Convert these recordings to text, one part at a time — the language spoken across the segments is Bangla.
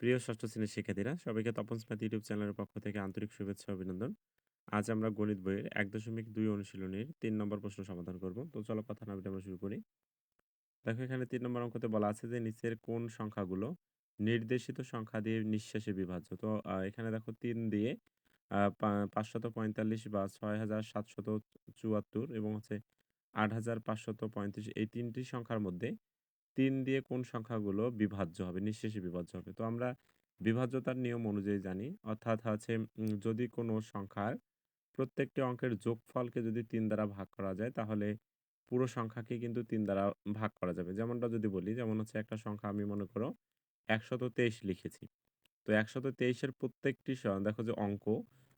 প্রিয় ষষ্ঠ শ্রেণির শিক্ষার্থীরা, সবাইকে তপন স্মার্ট ইউটিউব চ্যানেলের পক্ষ থেকে আন্তরিক শুভেচ্ছা অভিনন্দন। আজ আমরা গণিত বইয়ের ১.২ অনুশীলনীর তিন নম্বর প্রশ্ন সমাধান করব। তো চলো কথা না আমরা শুরু করি। দেখো এখানে তিন নম্বর অঙ্কতে বলা আছে যে নিচের কোন সংখ্যাগুলো নির্দেশিত সংখ্যা দিয়ে নিঃশ্বাসে বিভাজ্য। তো এখানে দেখো তিন দিয়ে পাঁচশত পঁয়তাল্লিশ বা ছয় হাজার সাতশত চুয়াত্তর এবং হচ্ছে ৮৫৩৫ এই তিনটি সংখ্যার মধ্যে ৩ দিয়ে কোন সংখ্যাগুলো বিভাজ্য হবে, নিঃশেষে বিভাজ্য হবে। তো আমরা বিভাজ্যতার নিয়ম অনুযায়ী জানি। অর্থাৎ হচ্ছে যদি কোনো সংখ্যার প্রত্যেকটি অঙ্কের যোগফলকে যদি ৩ দ্বারা ভাগ করা যায় তাহলে পুরো সংখ্যাকে কিন্তু ৩ দ্বারা ভাগ করা যাবে। যেমনটা যদি বলি যেমন হচ্ছে একটা সংখ্যা আমি মনে করো ১২৩ লিখেছি। তো ১২৩ এর প্রত্যেকটি দেখো যে অঙ্ক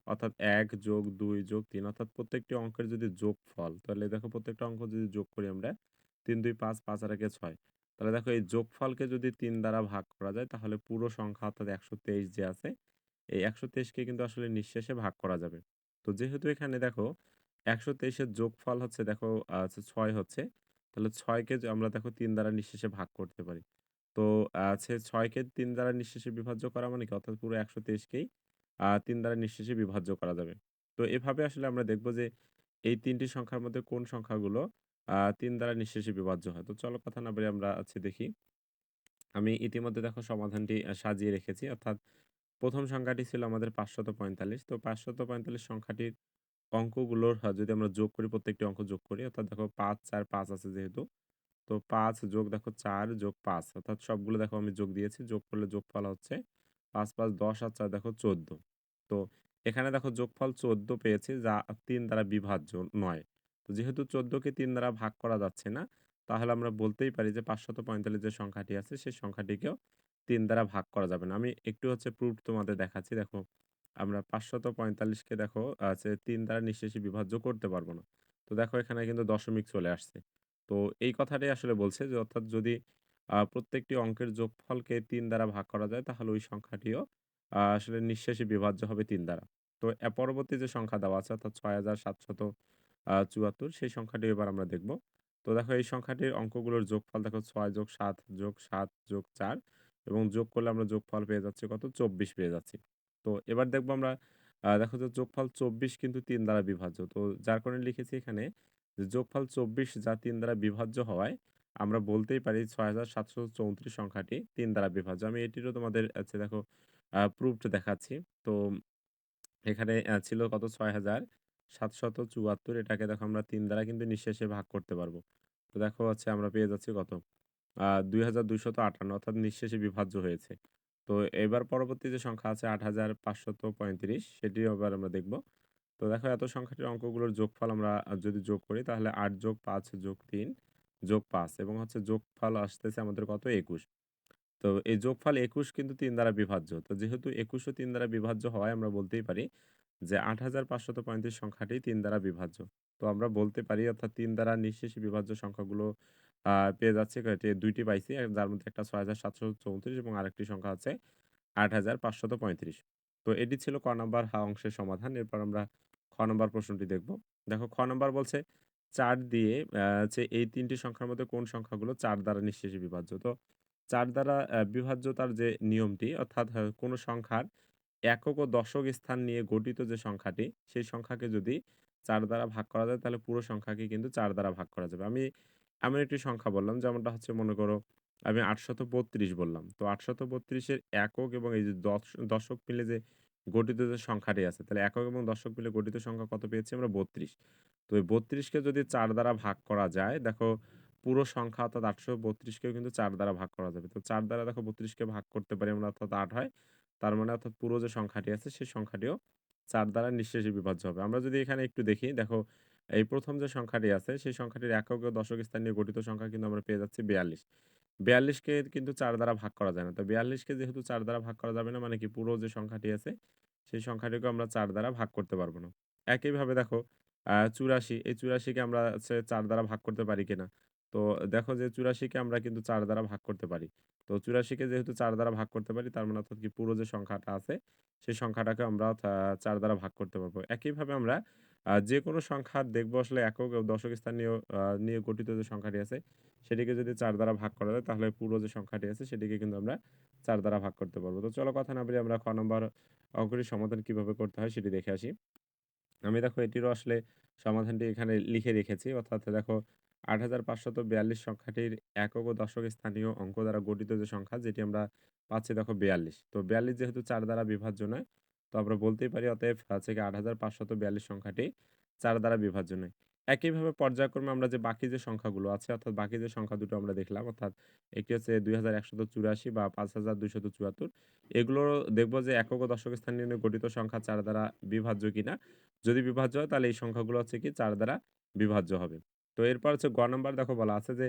অর্থাৎ ১ যোগ ২ যোগ ৩ অর্থাৎ প্রত্যেকটি অঙ্কের যদি যোগফল তাহলে দেখো প্রত্যেকটা অঙ্ক যদি যোগ করি আমরা ৩, ২, ৫, ৫ আর ১ ৬ তাহলে দেখো এই যোগফলকে যদি তিন দ্বারা ভাগ করা যায়, তাহলে পুরো সংখ্যা অর্থাৎ ১২৩ যে আছে, এই একশো তেইশকে কিন্তু আসলে নিঃশেষে ভাগ করা যাবে। তো যেহেতু এখানে দেখো একশো তেইশের যোগফল হচ্ছে দেখো আ হচ্ছে ৬ হচ্ছে। তাহলে ৬ কে আমরা দেখো তিন দ্বারা নিঃশেষে ভাগ করতে পারি। তো আছে ৬ কে ৩ দ্বারা নিঃশেষে বিভাজ্য করা মানে কি? অর্থাৎ পুরো একশো তেইশকেই তিন দ্বারা নিঃশেষে বিভাজ্য করা যাবে। তো এভাবে আসলে আমরা দেখব যে এই তিনটি সংখ্যার মধ্যে কোন সংখ্যাগুলো ৩ দ্বারা নিঃশেষে বিভাজ্য হয়। তো চলো কথা না বলে আমরা আজকে দেখি। আমি ইতিমধ্যে দেখো সমাধানটি সাজিয়ে রেখেছি। অর্থাৎ প্রথম সংখ্যাটি ছিল আমাদের ৫৪৫। তো ৫৪৫ সংখ্যাটির অঙ্কগুলোর যদি আমরা যোগ করি প্রত্যেকটি অঙ্ক যোগ করি অর্থাৎ দেখো ৫, ৪, ৫ আছে যেহেতু। তো পাঁচ যোগ দেখো চার যোগ পাঁচ অর্থাৎ সবগুলো দেখো আমি যোগ দিয়েছি। যোগ করলে যোগফল হচ্ছে ৫, ৫ ১০ আর চার দেখো ১৪। তো এখানে দেখো যোগফল ১৪ পেয়েছি যা তিন দ্বারা বিভাজ্য নয়। তো যেহেতু ১৪ কে ৩ দ্বারা ভাগ করা যাচ্ছে না, তাহলে আমরা বলতেই পারি যে ৫৪৫ যে সংখ্যাটি আছে সেই সংখ্যাটিকেও তিন দ্বারা ভাগ করা যাবে না। আমি একটু হচ্ছে প্রুফ তোমাদের দেখাচ্ছি। দেখো আমরা ৫৪৫ কে দেখো আছে ৩ দ্বারা নিঃশেষে বিভাজ্য করতে পারব না। তো দেখো এখানে কিন্তু দশমিক চলে আসছে। তো এই কথাটাই আসলে বলছে যে অর্থাৎ যদি প্রত্যেকটি অঙ্কের যোগফলকে তিন দ্বারা ভাগ করা যায় তাহলে ওই সংখ্যাটিও আসলে নিঃশেষে বিভাজ্য হবে তিন দ্বারা। তো পরবর্তী যে সংখ্যা দেওয়া আছে অর্থাৎ ৬৭৭৭ আ ৭৪ সেই সংখ্যাটি এবার আমরা দেখব। তো দেখো এই সংখ্যাটির অঙ্কগুলোর যোগফল দেখো ছয় যোগ সাত যোগ সাত, যোগ চার এবং যোগ করলে আমরা যোগফল পেয়ে যাচ্ছি কত? ২৪ পেয়ে যাচ্ছি। তো এবার দেখব আমরা দেখো যে যোগফল ২৪ কিন্তু তিন দ্বারা বিভাজ্য। তো যার কারণে লিখেছি এখানে যে যোগফল ২৪ যা তিন দ্বারা বিভাজ্য হওয়ায় আমরা বলতেই পারি ৬৭৩৪ সংখ্যাটি তিন দ্বারা বিভাজ্য। আমি এটিরও তোমাদের হচ্ছে দেখো, আ প্রুফড দেখাচ্ছি। তো এখানে ছিল কত ৬৭৭৪ এটাকে দেখো আমরা তিন দ্বারা কিন্তু নিঃশেষে ভাগ করতে পারব। তো দেখো হচ্ছে আমরা পেয়ে যাচ্ছি কত? আ ২২৫৮ অর্থাৎ নিঃশেষে বিভাজ্য হয়েছে। তো এবার পরবর্তী যে সংখ্যা আছে ৮৫৩৫ সেটিও এবার আমরা দেখব। তো দেখো এত সংখ্যাটির অঙ্কগুলোর যোগফল আমরা যদি যোগ করি, তাহলে ৮ যোগ ৫ যোগ ৩ যোগ ৫ এবং হচ্ছে যোগফল আসতেছে আমাদের কত? ২১। তো এই যোগফল ২১ কিন্তু তিন দ্বারা বিভাজ্য। তো যেহেতু ২১ ও ৩ দ্বারা বিভাজ্য হওয়ায় আমরা বলতেই পারি যে ৮৫৩৫ সংখ্যাটি তিন দ্বারা বিভাজ্য। তো আমরা বলতে পারি অর্থাৎ তিন দ্বারা নিঃশেষে বিভাজ্য সংখ্যাগুলো পেয়ে যাচ্ছে দুইটি ২ পাইছি। যার মধ্যে একটা ৬৭৩৪ এবং আরেকটি সংখ্যা আছে ৮৫৩৫। তো এটি ছিল ক নাম্বার হা অংশের সমাধান। এরপর আমরা খ নাম্বার প্রশ্নটি দেখব। দেখো, খ নম্বর বলছে চার দিয়ে হচ্ছে এই তিনটি সংখ্যার মধ্যে কোন সংখ্যাগুলো চার দ্বারা নিঃশেষে বিভাজ্য? তো চার দ্বারা বিভাজ্যতার যে নিয়মটি, অর্থাৎ হ কোনো সংখ্যার একক ও দশক স্থান নিয়ে গঠিত যে সংখ্যাটি, সেই সংখ্যাকে যদি চার দ্বারা ভাগ করা যায় তাহলে পুরো সংখ্যাকে কিন্তু চার দ্বারা ভাগ করা যাবে। আমি এমন একটি সংখ্যা বললাম যেমনটা হচ্ছে মনে করো আমি ৮৩২ বললাম। তো আটশত বত্রিশের একক এবং এই যে দশ দশক মিলে যে গঠিত যে সংখ্যাটি আছে, তাহলে একক এবং দশক মিলে গঠিত সংখ্যা কত পেয়েছি আমরা? ৩২। তো এই বত্রিশকে যদি চার দ্বারা ভাগ করা যায়, দেখো পুরো সংখ্যা অর্থাৎ আটশো বত্রিশকেও কিন্তু চার দ্বারা ভাগ করা যাবে। তো চার দ্বারা দেখো বত্রিশকে ভাগ করতে পারি আমরা অর্থাৎ আট হয়। তার মানে অর্থাৎ পুরো যে সংখ্যাটি আছে সেই সংখ্যাটিও চার দ্বারা নিঃশেষে বিভাজ্য হবে। আমরা যদি এখানে একটু দেখি, দেখো এই প্রথম যে সংখ্যাটি আছে সেই সংখ্যাটির একক ও দশক স্থান নিয়ে গঠিত সংখ্যা কিন্তু আমরা পেয়ে যাচ্ছি বিয়াল্লিশ বিয়াল্লিশকে কিন্তু চার দ্বারা ভাগ করা যায় না। তো বিয়াল্লিশকে যেহেতু চার দ্বারা ভাগ করা যাবে না মানে কি পুরো যে সংখ্যাটি আছে সেই সংখ্যাটিকে আমরা চার দ্বারা ভাগ করতে পারব না। একইভাবে দেখো ৮৪ এই ৮৪ কে আমরা হচ্ছে ৪ দ্বারা ভাগ করতে পারি কিনা? তো দেখো যে চুরাশিকে আমরা কিন্তু চার দ্বারা ভাগ করতে পারি। তো চুরাশিকে যেহেতু চার দ্বারা ভাগ করতে পারি তার মানে অর্থাৎ কি পুরো যে সংখ্যাটা আছে সেই সংখ্যাটাকে আমরা চার দ্বারা ভাগ করতে পারব। একইভাবে আমরা যে কোনো সংখ্যা দেখব আসলে একক দশক স্থানীয় নিয়ে গঠিত যে সংখ্যাটি আছে, সেটিকে যদি চার দ্বারা ভাগ করা যায় তাহলে পুরো যে সংখ্যাটি আছে সেটিকে কিন্তু আমরা চার দ্বারা ভাগ করতে পারব তো চলো কথা না বাড়িয়ে আমরা খ নম্বর অঙ্কটির সমাধান কীভাবে করতে হয় সেটি দেখে আসি। আমি দেখো এটিরও আসলে সমাধানটি এখানে লিখে রেখেছি। অর্থাৎ দেখো ৮৫৪২ সংখ্যাটির একক ও দশক স্থানীয় অঙ্ক দ্বারা গঠিত যে সংখ্যা যেটি আমরা পাচ্ছি দেখো ৪২। তো ৪২ যেহেতু চার দ্বারা বিভাজ্য নয়, তো আমরা বলতেই পারি অতএব হচ্ছে গিয়ে ৮৫৪২ সংখ্যাটি চার দ্বারা বিভাজ্য নয়। একইভাবে পর্যায়ক্রমে আমরা যে বাকি যে সংখ্যাগুলো আছে অর্থাৎ বাকি যে সংখ্যা দুটো আমরা দেখলাম অর্থাৎ একটি হচ্ছে ২১৮৪ বা ৫২৭৪ এগুলোরও দেখব যে একক দশক স্থানীয় গঠিত সংখ্যা চার দ্বারা বিভাজ্য কিনা। যদি বিভাজ্য হয় তাহলে এই সংখ্যাগুলো হচ্ছে কি চার দ্বারা বিভাজ্য হবে। তো এরপর হচ্ছে গ নাম্বার দেখো বলা আছে যে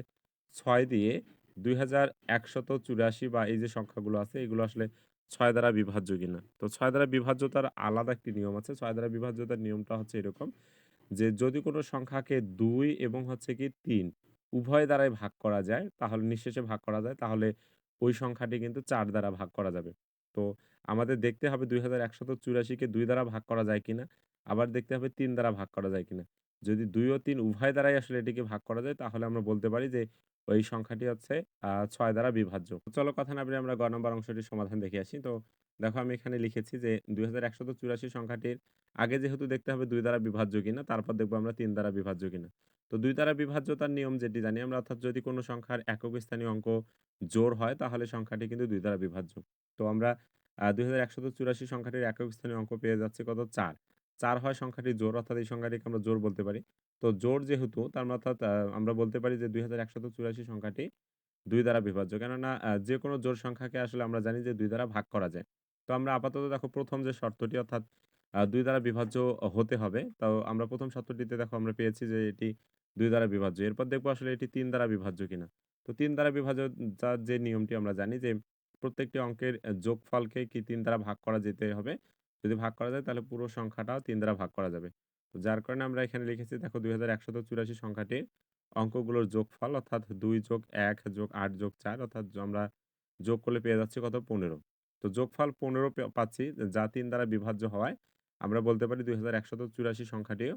ছয় দিয়ে ২১৮৪ বা এই যে সংখ্যাগুলো আছে এগুলো আসলে ছয় দ্বারা বিভাজ্য কিনা। তো ছয় দ্বারা বিভাজ্যতার আলাদা একটি নিয়ম আছে। ছয় দ্বারা বিভাজ্যতার নিয়মটা হচ্ছে এরকম যে যদি কোনো সংখ্যাকে দুই এবং হচ্ছে কি তিন উভয় দ্বারাই ভাগ করা যায়, তাহলে নিঃশেষে ভাগ করা যায় তাহলে ওই সংখ্যাটি কিন্তু চার দ্বারা ভাগ করা যাবে। তো আমাদের দেখতে হবে দুই হাজার একশত চুরাশিকে দুই দ্বারা ভাগ করা যায় কিনা, আবার দেখতে হবে তিন দ্বারা ভাগ করা যায় কিনা। যদি দুই ও তিন উভয় দ্বারাই আসলে এটিকে ভাগ করা যায় তাহলে আমরা বলতে পারি যে ওই সংখ্যাটি হচ্ছে ছয় দ্বারা বিভাজ্য। চলো কথা না বাড়িয়ে আমরা গ নম্বর অংশটির সমাধান দেখে আসি। তো দেখো আমি এখানে লিখেছি যে ২১৮৪ সংখ্যাটির আগে যেহেতু দেখতে হবে দুই দ্বারা বিভাজ্য কিনা, তারপর দেখব আমরা তিন দ্বারা বিভাজ্য কিনা। তো দুই দ্বারা বিভাজ্যতার নিয়ম যেটি জানি আমরা অর্থাৎ যদি কোনো সংখ্যার একক স্থানীয় অঙ্ক জোর হয় তাহলে সংখ্যাটি কিন্তু দুই দ্বারা বিভাজ্য। তো আমরা আ ২১৮৪ সংখ্যাটির একক স্থানীয় অঙ্ক পেয়ে যাচ্ছি কত? ৪। ৪ হয় সংখ্যাটি জোর, অর্থাৎ এই সংখ্যাটিকে আমরা জোর বলতে পারি। তো জোর যেহেতু, তার মানে অর্থাৎ আমরা বলতে পারি যে ২১৮৪ সংখ্যাটি দুই দ্বারা বিভাজ্য। কেননা আ যেকোনো জোর সংখ্যাকে আসলে আমরা জানি যে দুই দ্বারা ভাগ করা যায়। তো আমরা আপাতত দেখো প্রথম যে শর্তটি, অর্থাৎ দুই দ্বারা বিভাজ্য হতে হবে। তো আমরা প্রথম শর্তটিতে দেখো আমরা পেয়েছি যে এটি দুই দ্বারা বিভাজ্য। এরপর দেখব আসলে এটি তিন দ্বারা বিভাজ্য কিনা। তো তিন দ্বারা বিভাজ্য যার যে নিয়মটি আমরা জানি যে প্রত্যেকটি অঙ্কের যোগফলকে কি তিন দ্বারা ভাগ করা যেতে হবে। যদি ভাগ করা যায়, তাহলে পুরো সংখ্যাটাও তিন দ্বারা ভাগ করা যাবে। তো যার কারণে আমরা এখানে লিখেছি, দেখো ২১৮৪ সংখ্যাটির অঙ্কগুলোর যোগফল অর্থাৎ দুই যোগ এক যোগ আট যোগ চার, অর্থাৎ আমরা যোগ করলে পেয়ে যাচ্ছি কত? ১৫। তো যোগফল পনেরো পাচ্ছি, যা তিন দ্বারা বিভাজ্য হওয়ায় আমরা বলতে পারি ২১৮৪ সংখ্যাটিও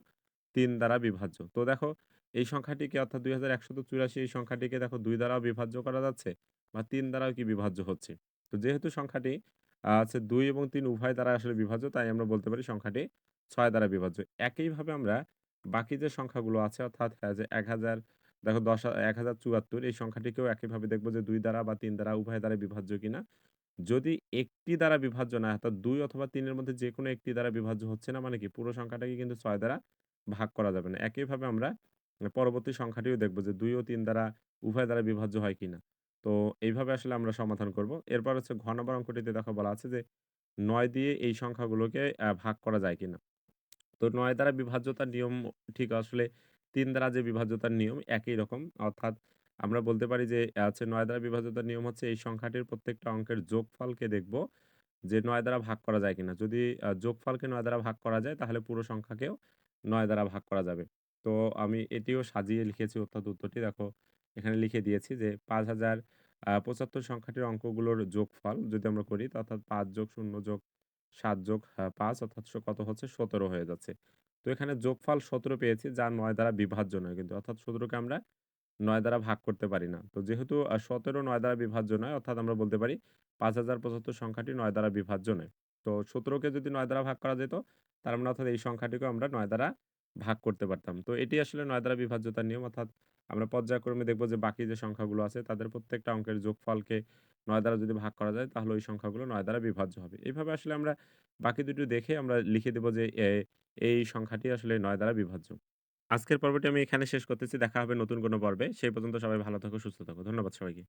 তিন দ্বারা বিভাজ্য। তো দেখো, এই সংখ্যাটিকে অর্থাৎ ২১৮৪ এই সংখ্যাটিকে দেখো দুই দ্বারাও বিভাজ্য করা যাচ্ছে বা তিন দ্বারাও কি বিভাজ্য হচ্ছে। তো যেহেতু সংখ্যাটি আছে দুই এবং তিন উভয় দ্বারা আসলে বিভাজ্য, তাই আমরা বলতে পারি সংখ্যাটি ছয় দ্বারা বিভাজ্য। একইভাবে আমরা বাকি যে সংখ্যাগুলো আছে, অর্থাৎ আ যে ১০০০ দেখো দশ, এক হাজার চুয়াত্তর, এই সংখ্যাটিকেও একইভাবে দেখব যে দুই দ্বারা বা তিন দ্বারা উভয় দ্বারা বিভাজ্য কিনা। যদি একটি দ্বারা বিভাজ্য না হয়, অর্থাৎ দুই অথবা তিনের মধ্যে যে কোনো একটি দ্বারা বিভাজ্য হচ্ছে না মানে কি পুরো সংখ্যাটাকে কিন্তু ছয় দ্বারা ভাগ করা যাবে না। একইভাবে আমরা পরবর্তী সংখ্যাটিও দেখব যে দুই ও তিন দ্বারা উভয় দ্বারা বিভাজ্য হয় কিনা। তো এইভাবে আসলে আমরা সমাধান করব। এরপর হচ্ছে ঘ নম্বর অঙ্কটিতে দেখো বলা আছে যে, নয় দিয়ে এই সংখ্যাগুলোকে ভাগ করা যায় কিনা। তো নয় দ্বারা বিভাজ্যতার নিয়ম ঠিক আসলে তিন দ্বারা যে বিভাজ্যতার নিয়ম একই রকম। অর্থাৎ আমরা বলতে পারি যে আ হচ্ছে ৯ দ্বারা বিভাজ্যতার নিয়ম হচ্ছে এই সংখ্যাটির প্রত্যেকটা অঙ্কের যোগফলকে দেখব যে নয় দ্বারা ভাগ করা যায় কিনা। যদি আ যোগফলকে নয় দ্বারা ভাগ করা যায়, তাহলে পুরো সংখ্যাকেও নয় দ্বারা ভাগ করা যাবে। তো আমি এটিও সাজিয়ে লিখেছি অর্থাৎ উত্তরটি দেখো এখানে লিখে দিয়েছি যে, পাঁচ হাজার পঁচাত্তর সংখ্যাটির অঙ্কগুলোর যোগফল যদি আমরা করি অর্থাৎ পাঁচ যোগ শূন্য যোগ সাত যোগ পাঁচ, অর্থাৎ কত হচ্ছে ১৭ হয়ে যাচ্ছে। তো এখানে যোগফল ১৭ পেয়েছি, যা নয় দ্বারা বিভাজ্য নয় কিন্তু, অর্থাৎ ১৭ কে আমরা নয় দ্বারা ভাগ করতে পারি না। তো যেহেতু সতেরো নয় দ্বারা বিভাজ্য নয়, অর্থাৎ আমরা বলতে পারি ৫০৭৫ সংখ্যাটি নয় দ্বারা বিভাজ্য নয়। তো ১৭ কে যদি নয় দ্বারা ভাগ করা যেত, তার মানে অর্থাৎ এই সংখ্যাটিকেও আমরা নয় দ্বারা ভাগ করতে পারতাম। তো এটি আসলে নয় দ্বারা বিভাজ্যতার নিয়ম, অর্থাৎ আমরা পর্যায়ক্রমে দেখব যে বাকি যে সংখ্যাগুলো আছে তাদের প্রত্যেকটা অঙ্কের যোগফলকে নয় দ্বারা যদি ভাগ করা যায় তাহলে ওই সংখ্যাগুলো নয় দ্বারা বিভাজ্য হবে। এইভাবে আসলে আমরা বাকি দুটো দেখে আমরা লিখে দেব যে এই সংখ্যাটি আসলে নয় দ্বারা বিভাজ্য। আজকের পর্বটি আমি এখানে শেষ করতেছি। দেখা হবে নতুন কোনো পর্বে। সেই পর্যন্ত সবাই ভালো থাকো, সুস্থ থাকো। ধন্যবাদ সবাইকে।